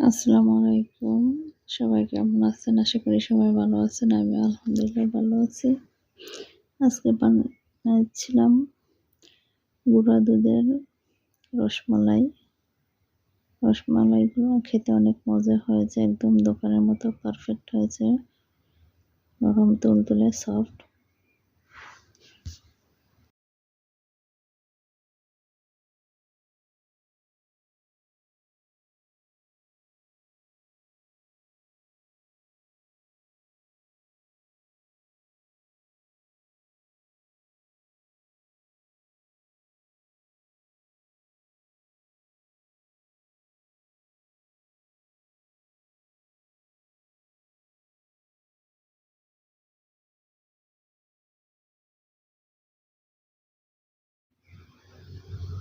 আসসালামু আলাইকুম। সবাই কেমন আছেন? আশা করি সবাই ভালো আছেন। আমি আলহামদুলিল্লাহ ভালো আছি। আজকে বানাচ্ছিলাম গুঁড়া দুধের রসমালাই। রসমালাইগুলো খেতে অনেক মজা হয়েছে। একদম দোকানের মতো পারফেক্ট হয়েছে। নরম, তুলতুলে সফট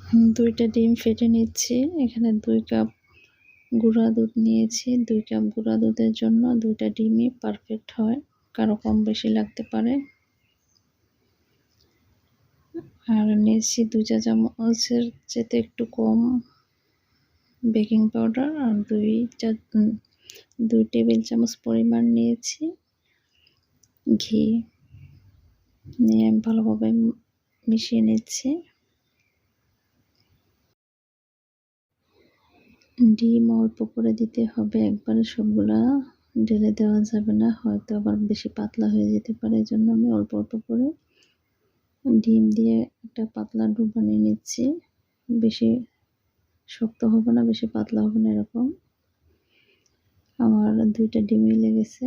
দুইটা ডিম ফেটে নিচ্ছি। এখানে দুই কাপ গুঁড়া দুধ নিয়েছি। দুই কাপ গুঁড়া দুধের জন্য দুইটা ডিমই পারফেক্ট হয়, কারও কম বেশি লাগতে পারে। আর নিয়েছি দুই চা চামচের চেতে একটু কম বেকিং পাউডার আর দুই চা দুই টেবিল চামচ পরিমাণ নিয়েছি ঘি। নিয়ে ভালোভাবে মিশিয়ে নিচ্ছি। ডিম অল্প করে দিতে হবে, একবারে সবগুলা ঢেলে দেওয়া যাবে না, হয়তো আবার বেশি পাতলা হয়ে যেতে পারে এই জন্য আমি অল্প অল্প করে ডিম দিয়ে একটা পাতলা ডুব বানিয়ে নিচ্ছি। বেশি শক্ত হবে না, বেশি পাতলা হবে না, এরকম। আমার দুইটা ডিমই লেগেছে।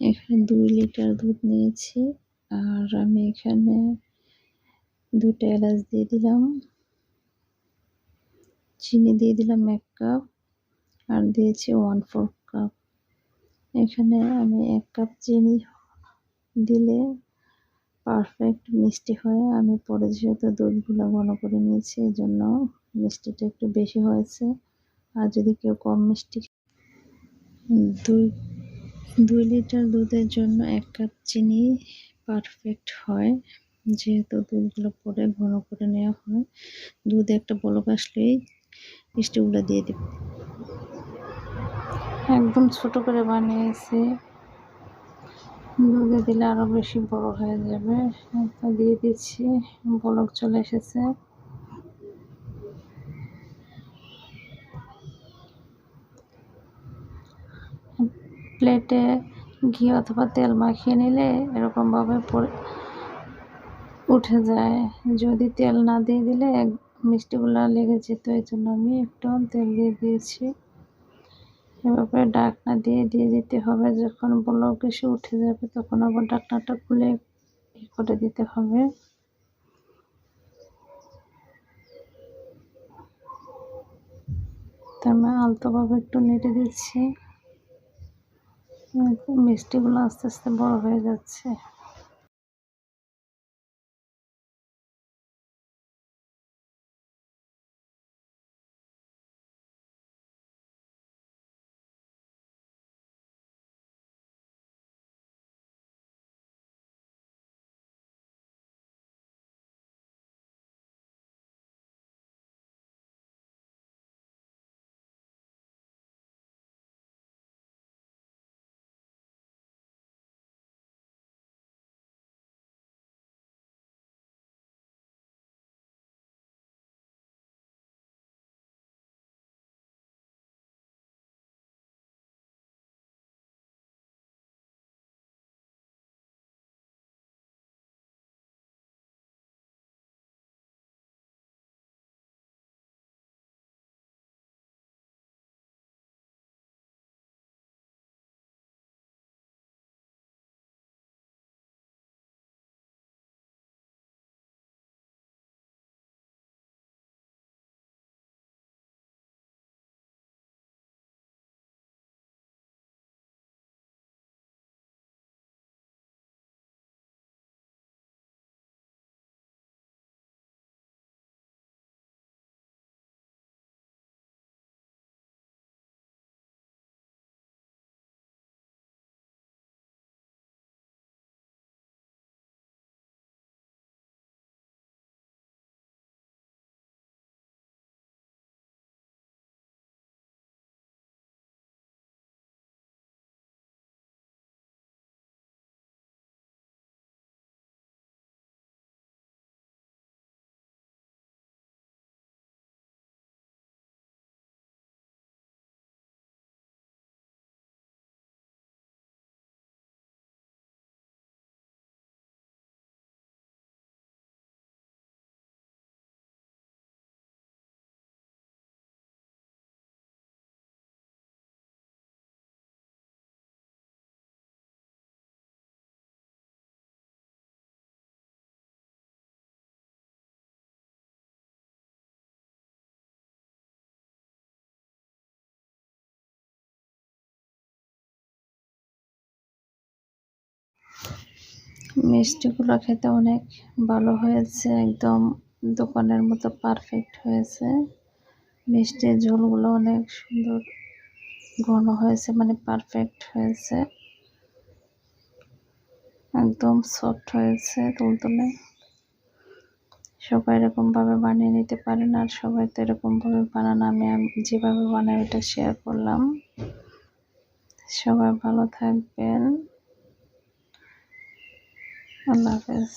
এখানে দুই লিটার দুধ নিয়েছি, আর আমি এখানে দুটা এলাচ দিয়ে দিলাম, চিনি দিয়ে দিলাম এক কাপ, আর দিয়েছি ওয়ান ফোর কাপ এখানে আমি এক কাপ চিনি দিলে পারফেক্ট মিষ্টি হয়। আমি পরে যেহেতু দুধগুলো ঘন করে নিয়েছি এই জন্য মিষ্টিটা একটু বেশি হয়েছে। আর যদি কেউ কম মিষ্টি দুই দুই লিটার দুধের জন্য এক কাপ চিনি পারফেক্ট হয়। যেহেতু দুধগুলো পরে ঘন করে নেওয়া হয়, দুধে একটা বলক আসলেই মিষ্টিগুলো দিয়ে দেব। একদম ছোট করে বানিয়েছি। দুধে দিলে আরও বেশি বড় হয়ে যাবে। দিয়ে দিচ্ছি, বলক চলে এসেছে। প্লেটে ঘি অথবা তেল মাখিয়ে নিলে এরকমভাবে পরে উঠে যায়। যদি তেল না দিয়ে দিলে মিষ্টিগুলো লেগে যেত এই জন্য আমি একটু তেল দিয়ে দিয়েছি। এভাবে ডাকনা দিয়ে দিয়ে দিতে হবে। যখন ব্লক এসে উঠে যাবে, তখন আবার ডাকনাটা খুলে করে দিতে হবে। তো আমি আলতোভাবে একটু নেড়ে দিচ্ছি। মিষ্টিগুলো আস্তে আস্তে বড় হয়ে যাচ্ছে। মিষ্টিগুলো খেতে অনেক ভালো হয়েছে, একদম দোকানের মতো পারফেক্ট হয়েছে। মিষ্টির ঝোলগুলো অনেক সুন্দর ঘন হয়েছে মানে পারফেক্ট হয়েছে। একদম সফট হয়েছে তুলতুলে। সবাই এরকমভাবে বানিয়ে নিতে পারেন আর সবাই তো এরকমভাবে বানান আমি আম- যেভাবে বানাই ওটা শেয়ার করলাম। সবাই ভালো থাকবেন। আল্লাহ হাফেজ